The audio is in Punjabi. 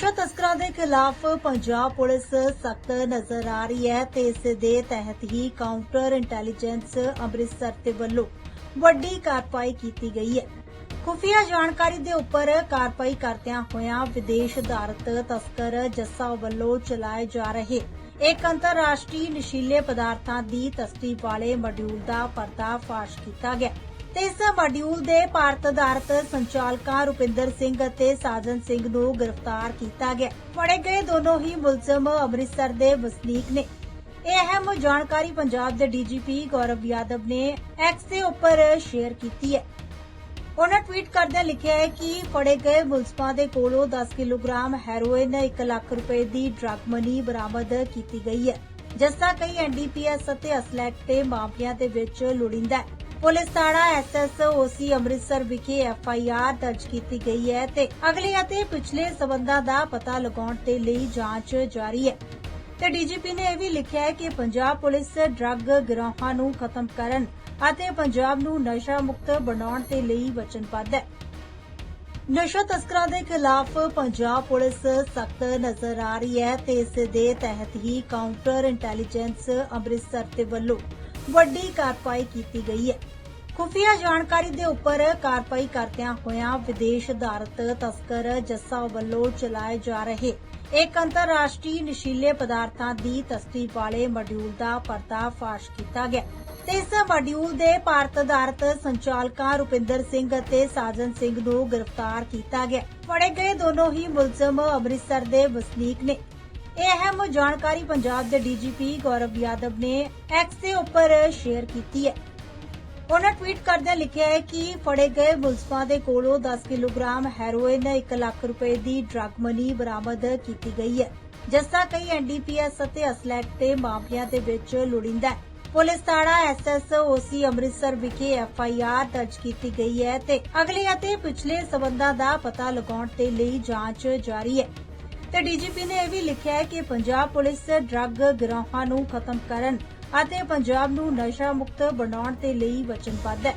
ਨਸ਼ਾ ਤਸਕਰਾਂ ਦੇ ਖਿਲਾਫ ਪੰਜਾਬ ਪੁਲਿਸ ਸਖਤ ਨਜ਼ਰ ਆ ਰਹੀ ਹੈ ਤੇ ਇਸ ਦੇ ਤਹਿਤ ਹੀ ਕਾਊਂਟਰ ਇੰਟੈਲੀਜੈਂਸ ਅੰਮ੍ਰਿਤਸਰ ਦੇ ਵੱਲੋਂ ਵੱਡੀ ਕਾਰਵਾਈ ਕੀਤੀ ਗਈ ਹੈ। ਖੁਫੀਆ ਜਾਣਕਾਰੀ ਦੇ ਉੱਪਰ ਕਾਰਵਾਈ ਕਰਦਿਆਂ ਹੋਇਆਂ ਵਿਦੇਸ਼ ਧਾਰਤ ਤਸਕਰ ਜੱਸਾ ਵੱਲੋਂ ਚਲਾਏ ਜਾ ਰਹੇ ਇੱਕ ਅੰਤਰਰਾਸ਼ਟਰੀ ਨਸ਼ੀਲੇ ਪਦਾਰਥਾਂ ਦੀ ਤਸਕਰੀ ਵਾਲੇ ਮੋਡਿਊਲ ਦਾ ਪਰਦਾਫਾਸ਼ ਕੀਤਾ ਗਿਆ। ਤੇ ਇਸ ਮਾਡਿਊਲ ਦੇ ਭਾਰਤ ਆਧਾਰਤ ਸੰਚਾਲਕਾਂ ਰੁਪਿੰਦਰ ਸਿੰਘ ਅਤੇ ਸਾਜਨ ਸਿੰਘ ਨੂੰ ਗ੍ਰਿਫਤਾਰ ਕੀਤਾ ਗਿਆ। ਫੜੇ ਗਏ ਦੋਨੋਂ ਹੀ ਮੁਲਜ਼ਮ ਅੰਮ੍ਰਿਤਸਰ ਦੇ ਵਸਨੀਕ ਨੇ। ਇਹ ਅਹਿਮ ਜਾਣਕਾਰੀ ਪੰਜਾਬ ਦੇ ਡੀਜੀਪੀ ਗੌਰਵ ਯਾਦਵ ਨੇ ਐਕਸ ਦੇ ਉੱਪਰ ਸ਼ੇਅਰ ਕੀਤੀ ਹੈ। ਉਹਨਾਂ ਟਵੀਟ ਕਰਦਿਆਂ ਲਿਖਿਆ ਹੈ ਕਿ ਫੜੇ ਗਏ ਮੁਲਜ਼ਮਾਂ ਦੇ ਕੋਲੋਂ 10 ਕਿਲੋਗ੍ਰਾਮ ਹੈਰੋਇਨ 1 ਲੱਖ ਰੁਪਏ ਦੀ ਡਰੱਗ ਮਨੀ ਬਰਾਮਦ ਕੀਤੀ ਗਈ ਹੈ, ਜਿਸ ਦਾ ਕਈ ਐਨਡੀਪੀਐਸ ਅਤੇ ਅਸਲੈਕ ਦੇ ਮਾਮਲਿਆਂ ਦੇ ਵਿੱਚ ਲੋੜੀਂਦਾ ਹੈ। ਪੁਲਿਸ ਥਾਣਾ ਐਸਐਸਓਸੀ ਅੰਮ੍ਰਿਤਸਰ ਵਿਖੇ ਐਫਆਈਆਰ ਦਰਜ ਕੀਤੀ ਗਈ ਹੈ ਤੇ ਅਗਲੇ ਅਤੇ ਪਿਛਲੇ ਸਬੰਧਾਂ ਦਾ ਪਤਾ ਲਗਾਉਣ ਦੇ ਲਈ ਜਾਂਚ ਜਾਰੀ ਹੈ। ਤੇ ਡੀਜੀਪੀ ਨੇ ਇਹ ਵੀ ਲਿਖਿਆ ਹੈ ਕਿ ਪੰਜਾਬ ਪੁਲਿਸ ਡਰੱਗ ਗਿਰੋਹਾਂ ਨੂੰ ਖਤਮ ਕਰਨ ਅਤੇ ਪੰਜਾਬ ਨੂੰ ਨਸ਼ਾ ਮੁਕਤ ਬਣਾਉਣ ਦੇ ਲਈ ਵਚਨਬੱਧ ਹੈ। ਨਸ਼ਾ ਤਸਕਰਾਂ ਦੇ ਖਿਲਾਫ ਪੰਜਾਬ ਪੁਲਿਸ ਸਖਤ ਨਜ਼ਰ ਆ ਰਹੀ ਹੈ ਤੇ ਇਸ ਦੇ ਤਹਿਤ ਹੀ ਕਾਊਂਟਰ ਇੰਟੈਲੀਜੈਂਸ ਅੰਮ੍ਰਿਤਸਰ ਦੇ ਵੱਲੋਂ ਵੱਡੀ ਕਾਰਵਾਈ ਕੀਤੀ ਗਈ ਹੈ। ਖੁਫੀਆ ਜਾਣਕਾਰੀ ਦੇ ਉੱਪਰ ਕਾਰਵਾਈ ਕਰਦਿਆਂ ਹੋਇਆਂ ਵਿਦੇਸ਼ ਧਾਰਤ ਤਸਕਰ ਜੱਸਾ ਵੱਲੋਂ ਚਲਾਏ ਜਾ ਰਹੇ ਇੱਕ ਅੰਤਰਰਾਸ਼ਟਰੀ ਨਸ਼ੀਲੇ ਪਦਾਰਥਾਂ ਦੀ ਤਸਕਰੀ ਵਾਲੇ ਮੋਡਿਊਲ ਦਾ ਪਰਦਾਫਾਸ਼ ਕੀਤਾ ਗਿਆ। ਤੇ ਇਸ ਮੋਡਿਊਲ ਦੇ ਭਾਰਤ ਅਧਾਰਤ ਸੰਚਾਲਕਾਂ ਰੁਪਿੰਦਰ ਸਿੰਘ ਅਤੇ ਸਾਜਨ ਸਿੰਘ ਨੂੰ ਗ੍ਰਿਫਤਾਰ ਕੀਤਾ ਗਿਆ। ਫੜੇ ਗਏ ਦੋਨੋਂ ਹੀ ਮੁਲਜ਼ਮ ਅੰਮ੍ਰਿਤਸਰ ਦੇ ਵਸਨੀਕ ਨੇ। ਇਹ ਅਹਿਮ ਜਾਣਕਾਰੀ ਪੰਜਾਬ ਦੇ ਡੀਜੀਪੀ ਗੌਰਵ ਯਾਦਵ ਨੇ ਐਕਸ ਦੇ ਉੱਪਰ ਸ਼ੇਅਰ ਕੀਤੀ ਹੈ। ਉਹਨਾਂ ਟਵੀਟ ਕਰਦਿਆਂ ਲਿਖਿਆ ਹੈ ਕਿ ਫੜੇ ਗਏ ਮੁਲਜ਼ਮਾਂ ਦੇ ਕੋਲੋਂ 10 ਕਿਲੋਗ੍ਰਾਮ ਹੈਰੋਇਨ 1 ਲੱਖ ਰੁਪਏ ਦੀ ਡਰੱਗ ਮਨੀ ਬਰਾਮਦ ਕੀਤੀ ਗਈ ਹੈ, ਜਿਸ ਦਾ ਕਈ ਐਨਡੀਪੀਐਸ ਅਤੇ ਅਸਲੈਕ ਦੇ ਮਾਮਲਿਆਂ ਦੇ ਵਿੱਚ ਲੋੜੀਂਦਾ ਹੈ। ਪੁਲਿਸ ਥਾਣਾ ਐਸਐਸਓਸੀ ਅੰਮ੍ਰਿਤਸਰ ਵਿਖੇ ਐਫਆਈਆਰ ਦਰਜ ਕੀਤੀ ਗਈ ਹੈ ਤੇ ਅਗਲੇ ਅਤੇ ਪਿਛਲੇ ਸਬੰਧਾਂ ਦਾ ਪਤਾ ਲਗਾਉਣ ਦੇ ਲਈ ਜਾਂਚ ਜਾਰੀ ਹੈ। ਤੇ ਡੀਜੀਪੀ ਨੇ ਇਹ ਵੀ ਲਿਖਿਆ ਹੈ ਕਿ ਪੰਜਾਬ ਪੁਲਿਸ ਡਰੱਗ ਗਿਰੋਹਾਂ ਨੂੰ ਖਤਮ ਕਰਨ ਅਤੇ ਪੰਜਾਬ ਨੂੰ ਨਸ਼ਾ ਮੁਕਤ ਬਣਾਉਣ ਦੇ ਲਈ ਵਚਨਬੱਧ ਹੈ।